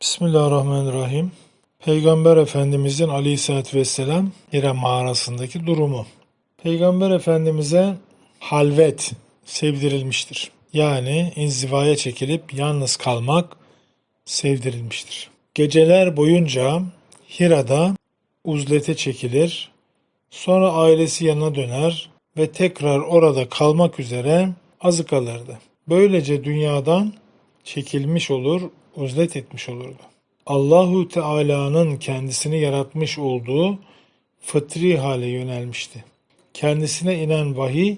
Bismillahirrahmanirrahim. Peygamber Efendimizin aleyhissalatü vesselam Hira mağarasındaki durumu. Peygamber Efendimiz'e halvet sevdirilmiştir. Yani inzivaya çekilip yalnız kalmak sevdirilmiştir. Geceler boyunca Hira'da uzlete çekilir, sonra ailesi yanına döner ve tekrar orada kalmak üzere azık alırdı. Böylece dünyadan çekilmiş olur, uzlet etmiş olurdu. Allahu Teala'nın kendisini yaratmış olduğu fıtri hale yönelmişti. Kendisine inen vahiy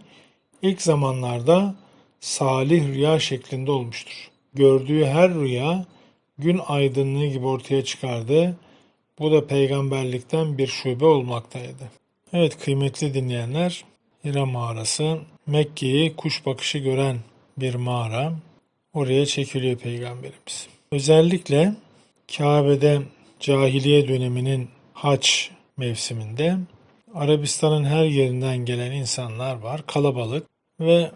ilk zamanlarda salih rüya şeklinde olmuştur. Gördüğü her rüya gün aydınlığı gibi ortaya çıkardı. Bu da peygamberlikten bir şube olmaktaydı. Evet kıymetli dinleyenler, Hira mağarası Mekke'yi kuş bakışı gören bir mağara. Oraya çekiliyor peygamberimiz. Özellikle Kabe'de cahiliye döneminin haç mevsiminde Arabistan'ın her yerinden gelen insanlar var. Kalabalık ve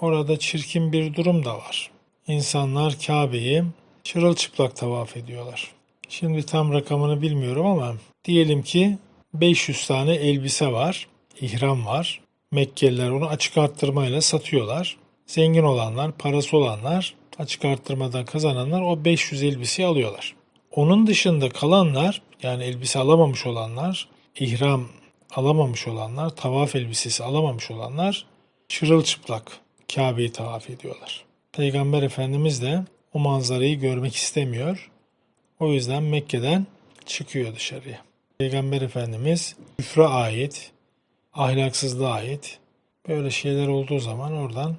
orada çirkin bir durum da var. İnsanlar Kabe'yi çırılçıplak tavaf ediyorlar. Şimdi tam rakamını bilmiyorum ama diyelim ki 500 tane elbise var, ihram var. Mekkeliler onu açık arttırmayla satıyorlar. Zengin olanlar, parası olanlar, açık arttırmadan kazananlar o 500 elbiseyi alıyorlar. Onun dışında kalanlar yani elbise alamamış olanlar, ihram alamamış olanlar, tavaf elbisesi alamamış olanlar çırılçıplak Kabe'yi tavaf ediyorlar. Peygamber Efendimiz de o manzarayı görmek istemiyor. O yüzden Mekke'den çıkıyor dışarıya. Peygamber Efendimiz küfre ait, ahlaksızlığa ait böyle şeyler olduğu zaman oradan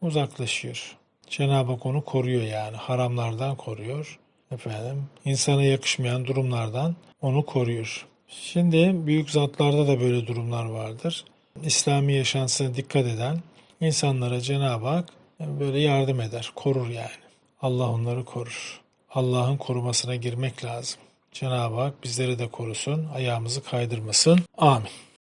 uzaklaşıyor. Cenab-ı Hak onu koruyor yani haramlardan koruyor. Efendim insana yakışmayan durumlardan onu koruyor. Şimdi büyük zatlarda da böyle durumlar vardır. İslami yaşantısına dikkat eden insanlara Cenab-ı Hak böyle yardım eder, korur yani. Allah onları korur. Allah'ın korumasına girmek lazım. Cenab-ı Hak bizleri de korusun, ayağımızı kaydırmasın. Amin.